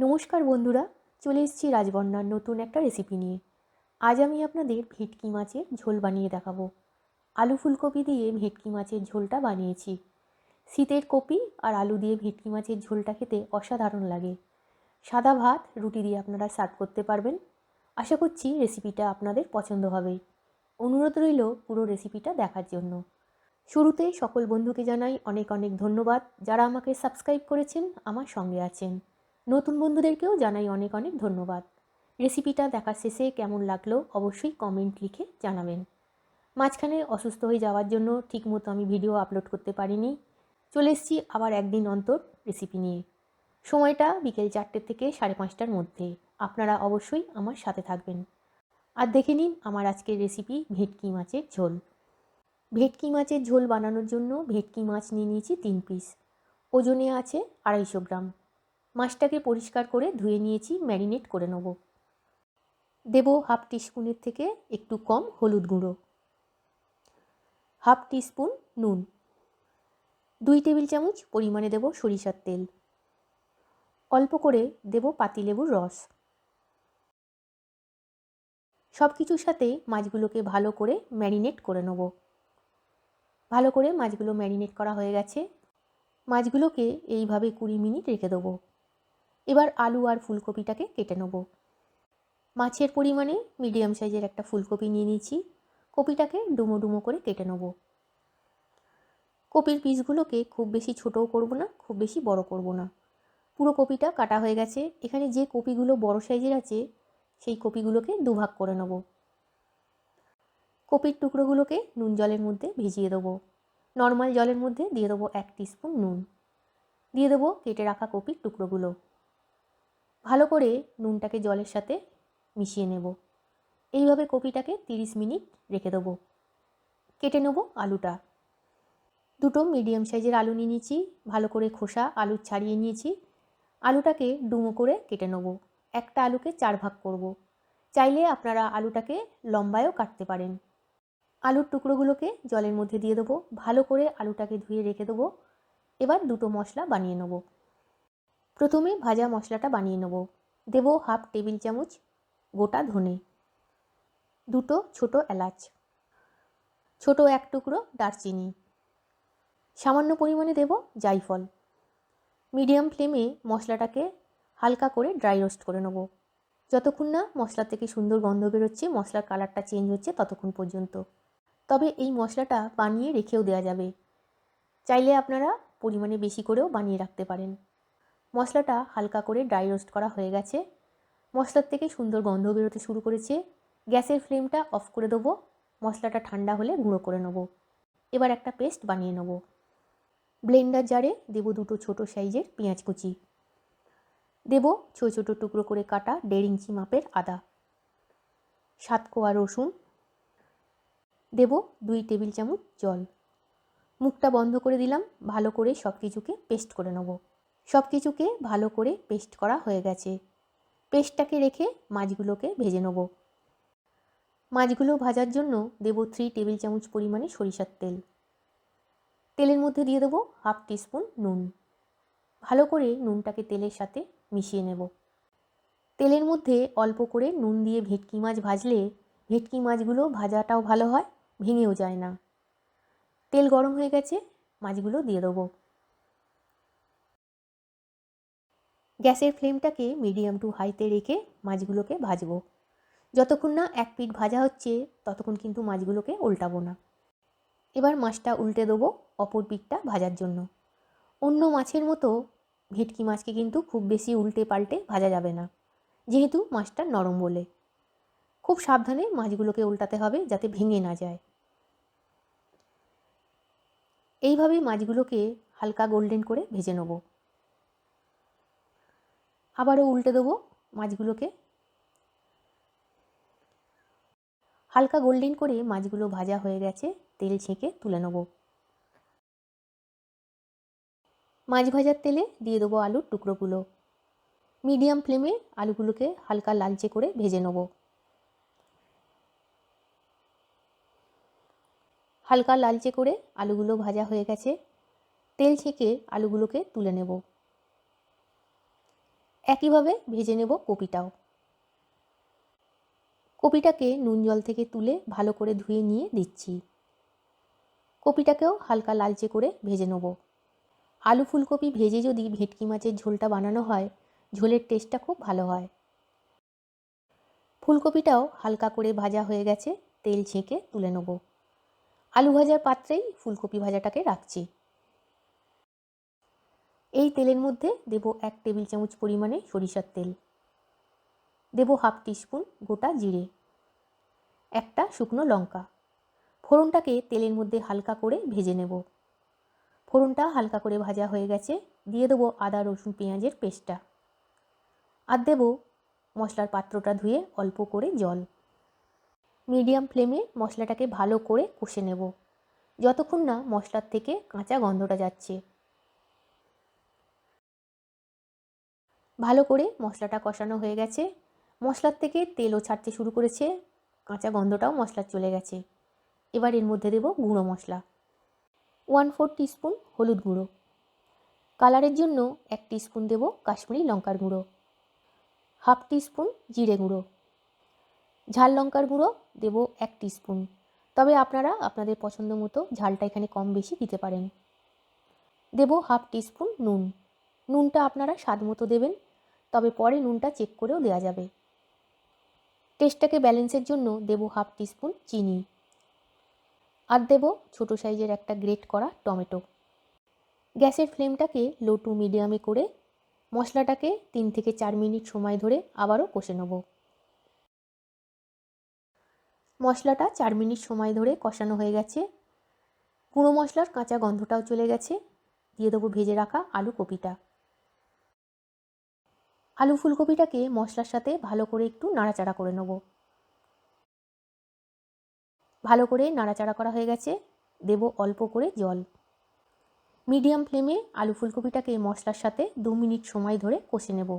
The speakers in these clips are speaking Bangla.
নমস্কার বন্ধুরা, চলে এসেছি রাজবন্যার নতুন একটা রেসিপি নিয়ে। আজ আমি আপনাদের ভেটকি মাছের ঝোল বানিয়ে দেখাবো। আলু ফুলকপি দিয়ে ভেটকি মাছের ঝোলটা বানিয়েছি। শীতের কপি আর আলু দিয়ে ভেটকি মাছের ঝোলটা খেতে অসাধারণ লাগে। সাদা ভাত, রুটি দিয়ে আপনারা সার্ভ করতে পারবেন। আশা করছি রেসিপিটা আপনাদের পছন্দ হবে। অনুরোধ রইল পুরো রেসিপিটা দেখার জন্য। শুরুতে সকল বন্ধুকে জানাই অনেক অনেক ধন্যবাদ যারা আমাকে সাবস্ক্রাইব করেছেন, আমার সঙ্গে আছেন। নতুন বন্ধুদেরকেও জানাই অনেক অনেক ধন্যবাদ। রেসিপিটা দেখার শেষে কেমন লাগল অবশ্যই কমেন্ট লিখে জানাবেন। মাঝখানে অসুস্থ হয়ে যাওয়ার জন্য ঠিকমতো আমি ভিডিও আপলোড করতে পারিনি। চলে এসেছি আবার একদিন অন্তর রেসিপি নিয়ে। সময়টা বিকেল চারটে থেকে সাড়ে পাঁচটার মধ্যে। আপনারা অবশ্যই আমার সাথে থাকবেন। আর দেখে নিন আমার আজকের রেসিপি ভেটকি মাছের ঝোল। ভেটকি মাছের ঝোল বানানোর জন্য ভেটকি মাছ নিয়ে নিয়েছি তিন পিস। ওজনে আছে আড়াইশো গ্রাম। মাছটাকে পরিষ্কার করে ধুয়ে নিয়েছি, ম্যারিনেট করে নেব। দেব হাফ টিস্পুনের থেকে একটু কম হলুদ গুঁড়ো। হাফ টিস্পুন নুন। দুই টেবিল চামচ পরিমাণে দেব সরিষার তেল। অল্প করে দেব পাতিলেবুর রস। সব কিছুর সাথে মাছগুলোকে ভালো করে ম্যারিনেট করে নেব। ভালো করে মাছগুলো ম্যারিনেট করা হয়ে গেছে। মাছগুলোকে এইভাবে কুড়ি মিনিট রেখে দেবো। এবার আলু আর ফুলকপিটাকে কেটে নেব। মাছের পরিমাণে মিডিয়াম সাইজের একটা ফুলকপি নিয়ে নিয়েছি। কপিটাকে ডুমো ডুমো করে কেটে নেব। কপির পিসগুলোকে খুব বেশি ছোটও করব না, খুব বেশি বড় করব না। পুরো কপিটা কাটা হয়ে গেছে। এখানে যে কপিগুলো বড় সাইজের আছে, সেই কপিগুলোকে দুভাগ করে নেব। কপির টুকরোগুলোকে নুন জলের মধ্যে ভিজিয়ে দেবো। নর্মাল জলের মধ্যে দিয়ে দেবো এক স্পুন নুন। দিয়ে দেবো কেটে রাখা কপির টুকরোগুলো। ভালো করে নুনটাকে জলের সাথে মিশিয়ে নেব। এইভাবে কপিটাকে তিরিশ মিনিট রেখে দেবো। কেটে নেব আলুটা। দুটো মিডিয়াম সাইজের আলু নিয়ে নিয়েছি, ভালো করে খোসা, আলু ছাড়িয়ে নিয়েছি। আলুটাকে ডুমো করে কেটে নেব। একটা আলুকে চার ভাগ করব। চাইলে আপনারা আলুটাকে লম্বায়ও কাটতে পারেন। আলুর টুকরোগুলোকে জলের মধ্যে দিয়ে দেবো। ভালো করে আলুটাকে ধুয়ে রেখে দেবো। এবার দুটো মশলা বানিয়ে নেব। প্রথমে ভাজা মশলাটা বানিয়ে নেব। দেব হাফ টেবিল চামচ গোটা ধনে। দুটো ছোট এলাচ। ছোট এক টুকরো দারচিনি। সামান্য পরিমাণে দেব জাইফল মিডিয়াম ফ্লেমে মশলাটাকে হালকা করে ড্রাই রোস্ট করে নেব। যতক্ষণ না মশলা থেকে সুন্দর গন্ধ বেরোচ্ছে, মশলার কালারটা চেঞ্জ হচ্ছে ততক্ষণ পর্যন্ত। তবে এই মশলাটা বানিয়ে রেখেও দেওয়া যাবে। চাইলে আপনারা পরিমাণে বেশি করেও বানিয়ে রাখতে পারেন। মশলাটা হালকা করে ড্রাই রোস্ট করা হয়ে গেছে। মশলার থেকে সুন্দর গন্ধ বেরোতে শুরু করেছে। গ্যাসের ফ্লেমটা অফ করে দেবো। মশলাটা ঠান্ডা হলে গুঁড়ো করে নেব। এবার একটা পেস্ট বানিয়ে নেব। ব্লেন্ডার জারে দেব দুটো ছোট সাইজের পেঁয়াজ কুচি। দেব ছোটো ছোটো টুকরো করে কাটা দেড় ইঞ্চি মাপের আদা। সাত কোয়া রসুন। দেব দুই টেবিল চামচ জল। মুখটা বন্ধ করে দিলাম। ভালো করে সব কিছুকে পেস্ট করে নেব। সব কিছুকে ভালো করে পেস্ট করা হয়ে গেছে। পেস্টটাকে রেখে মাছগুলোকে ভেজে নেব। মাছগুলো ভাজার জন্য দেব থ্রি টেবিল চামচ পরিমাণে সরিষার তেল। তেলের মধ্যে দিয়ে দেবো হাফ টিস্পুন নুন। ভালো করে নুনটাকে তেলের সাথে মিশিয়ে নেব। তেলের মধ্যে অল্প করে নুন দিয়ে ভেটকি মাছ ভাজলে ভেটকি মাছগুলো ভাজাটাও ভালো হয়, ভেঙেও যায় না। তেল গরম হয়ে গেছে, মাছগুলো দিয়ে দেবো। গ্যাসের ফ্লেমটাকে মিডিয়াম টু হাইতে রেখে মাছগুলোকে ভাজবো। যতক্ষণ না এক পিঠ ভাজা হচ্ছে, ততক্ষণ কিন্তু মাছগুলোকে উল্টাবো না। এবার মাছটা উল্টে দেবো অপর পিঠটা ভাজার জন্য। অন্য মাছের মতো ভেটকি মাছকে কিন্তু খুব বেশি উল্টে পাল্টে ভাজা যাবে না, যেহেতু মাছটা নরম বলে। খুব সাবধানে মাছগুলোকে উল্টাতে হবে যাতে ভেঙে না যায়। এইভাবে মাছগুলোকে হালকা গোল্ডেন করে ভেজে নেব। আবারও উল্টে দেবো মাছগুলোকে। হালকা গোল্ডেন করে মাছগুলো ভাজা হয়ে গেছে, তেল ছেঁকে তুলে নেব। মাছ ভাজার তেলে দিয়ে দেবো আলুর টুকরোগুলো। মিডিয়াম ফ্লেমে আলুগুলোকে হালকা লালচে করে ভেজে নেব। হালকা লালচে করে আলুগুলো ভাজা হয়ে গেছে, তেল ছেঁকে আলুগুলোকে তুলে নেব। একইভাবে ভেজে নেব কপিটাও। কপিটাকে নুন জল থেকে তুলে ভালো করে ধুয়ে নিয়ে দিচ্ছি। কপিটাকেও হালকা লালচে করে ভেজে নেব। আলু ফুলকপি ভেজে যদি ভেটকি মাছের ঝোলটা বানানো হয়, ঝোলের টেস্টটা খুব ভালো হয়। ফুলকপিটাও হালকা করে ভাজা হয়ে গেছে, তেল ছেঁকে তুলে নেব। আলু ভাজার পাত্রেই ফুলকপি ভাজাটাকে রাখছি। এই তেলের মধ্যে দেব এক টেবিল চামচ পরিমাণে সরিষার তেল। দেব হাফ টিস্পুন গোটা জিরে। একটা শুকনো লঙ্কা। ফোড়নটাকে তেলের মধ্যে হালকা করে ভেজে নেব। ফোড়নটা হালকা করে ভাজা হয়ে গেছে, দিয়ে দেবো আদা, রসুন, পেঁয়াজের পেস্টটা। আর দেবো মশলার পাত্রটা ধুয়ে অল্প করে জল। মিডিয়াম ফ্লেমে মশলাটাকে ভালো করে কষে নেব। যতক্ষণ না মশলার থেকে কাঁচা গন্ধটা যাচ্ছে। ভালো করে মশলাটা কষানো হয়ে গেছে। মশলার থেকে তেলও ছাড়তে শুরু করেছে। কাঁচা গন্ধটাও মশলার চলে গেছে। এবার এর মধ্যে দেব গুঁড়ো মশলা। ওয়ান ফোর টিস্পুন হলুদ গুঁড়ো। কালারের জন্য এক টিস্পুন দেব কাশ্মীরি লঙ্কার গুঁড়ো। হাফ টিস্পুন জিরে গুঁড়ো। ঝাল লঙ্কার গুঁড়ো দেব এক টিস্পুন। তবে আপনারা আপনাদের পছন্দ মতো ঝালটা এখানে কম বেশি দিতে পারেন। দেব হাফ টিস্পুন নুন। নুনটা আপনারা স্বাদ মতো দেবেন। তবে পরে নুনটা চেক করেও দেওয়া যাবে। টেস্টটাকে ব্যালেন্সের জন্য দেব হাফ টিস্পুন চিনি। আর দেব ছোটো সাইজের একটা গ্রেট করা টমেটো। গ্যাসের ফ্লেমটাকে লো টু মিডিয়ামে করে মশলাটাকে তিন থেকে চার মিনিট সময় ধরে আবারও কষে নেব। মশলাটা চার মিনিট সময় ধরে কষানো হয়ে গেছে। গুঁড়ো মশলার কাঁচা গন্ধটাও চলে গেছে। দিয়ে দেবো ভেজে রাখা আলু কপিটা। আলু ফুলকপিটাকে মশলার সাথে ভালো করে একটু নাড়াচাড়া করে নেব। ভালো করে নাড়াচাড়া করা হয়ে গেছে। দেব অল্প করে জল। মিডিয়াম ফ্লেমে আলু ফুলকপিটাকে মশলার সাথে দু মিনিট সময় ধরে কষে নেব।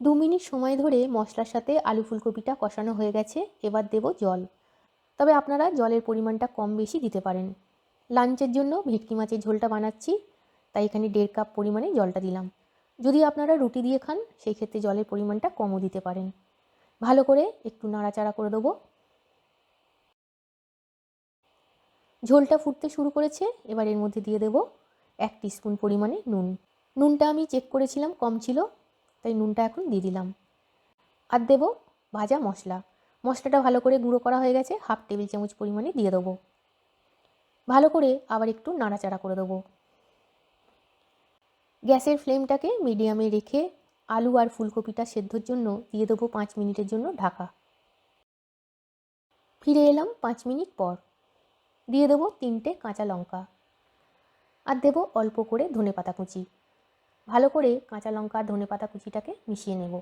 দু মিনিট সময় ধরে মশলার সাথে আলু ফুলকপিটা কষানো হয়ে গেছে। এবার দেব জল। তবে আপনারা জলের পরিমাণটা কম বেশি দিতে পারেন। লাঞ্চের জন্য ভেটকি মাছের ঝোলটা বানাচ্ছি। তাই এখানে দেড় কাপ পরিমাণে জলটা দিলাম। যদি আপনারা রুটি দিয়ে খান সেই ক্ষেত্রে জলের পরিমাণটা কমও দিতে পারেন। ভালো করে একটু নাড়াচাড়া করে দেবো। ঝোলটা ফুটতে শুরু করেছে, এবার এর মধ্যে দিয়ে দেবো এক স্পুন পরিমাণে নুন। নুনটা আমি চেক করেছিলাম, কম ছিল, তাই নুনটা এখন দিয়ে দিলাম। আর দেবো ভাজা মশলা। মশলাটা ভালো করে গুঁড়ো করা হয়ে গেছে, হাফ টেবিল চামচ পরিমাণে দিয়ে দেবো। ভালো করে আবার একটু নাড়াচাড়া করে দেবো। গ্যাসের ফ্লেমটাকে মিডিয়ামে রেখে আলু আর ফুলকপিটা সেদ্ধর জন্য দিয়ে দেবো পাঁচ মিনিটের জন্য ঢাকা। ফিরে এলাম পাঁচ মিনিট পর। দিয়ে দেবো তিনটে কাঁচা লঙ্কা। আর দেবো অল্প করে ধনে পাতা কুচি। ভালো করে কাঁচা লঙ্কা আর ধনে পাতা কুচিটাকে মিশিয়ে নেব।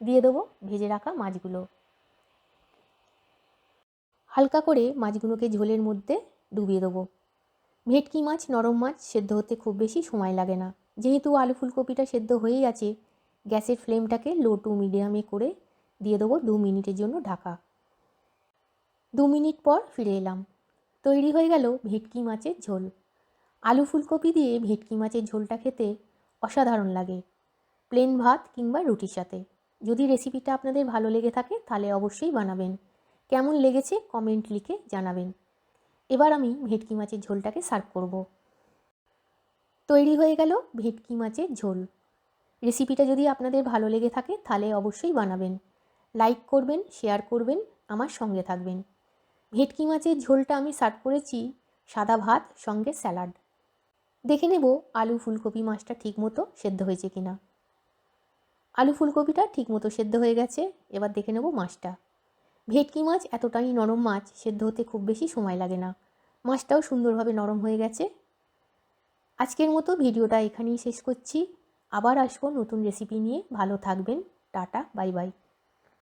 দিয়ে দেবো ভেজে রাখা মাছগুলো। হালকা করে মাছগুলোকে ঝোলের মধ্যে ডুবিয়ে দেবো। ভেটকি মাছ, নরম মাছ সেদ্ধ হতে খুব বেশি সময় লাগে না। যেহেতু আলু ফুলকপিটা সেদ্ধ হয়েই আছে, গ্যাসের ফ্লেমটাকে লো টু মিডিয়ামে করে দিয়ে দেবো দু মিনিটের জন্য ঢাকা। দু মিনিট পর ফিরে এলাম। তৈরি হয়ে গেল ভেটকি মাছের ঝোল। আলু ফুলকপি দিয়ে ভেটকি মাছের ঝোলটা খেতে অসাধারণ লাগে, প্লেন ভাত কিংবা রুটির সাথে। যদি রেসিপিটা আপনাদের ভালো লেগে থাকে তাহলে অবশ্যই বানাবেন। কেমন লেগেছে কমেন্ট লিখে জানাবেন। এবার আমি ভেটকি মাছের ঝোলটাকে সার্ভ করব। তৈরি হয়ে গেল ভেটকি মাছের ঝোল। রেসিপিটা যদি আপনাদের ভালো লেগে থাকে তাহলে অবশ্যই বানাবেন। লাইক করবেন শেয়ার করবেন, আমার সঙ্গে থাকবেন। ভেটকি মাছের ঝোলটা আমি সার্ভ করেছি সাদা ভাত, সঙ্গে স্যালাড দেখে নেব আলু ফুলকপি মাছটা ঠিকমতো সেদ্ধ হয়েছে কিনা। আলু ফুলকপিটা ঠিকমতো সেদ্ধ হয়ে গেছে, এবার দেখে নেব মাছটা। ভেটকি মাছ এতটাই নরম মাছ, সেদ্ধ হতে খুব বেশি সময় লাগে না। মাছটাও সুন্দরভাবে নরম হয়ে গেছে। আজকের মতো ভিডিওটা এখানেই শেষ করছি। আবার আসব নতুন রেসিপি নিয়ে। ভালো থাকবেন। Tata, bye bye.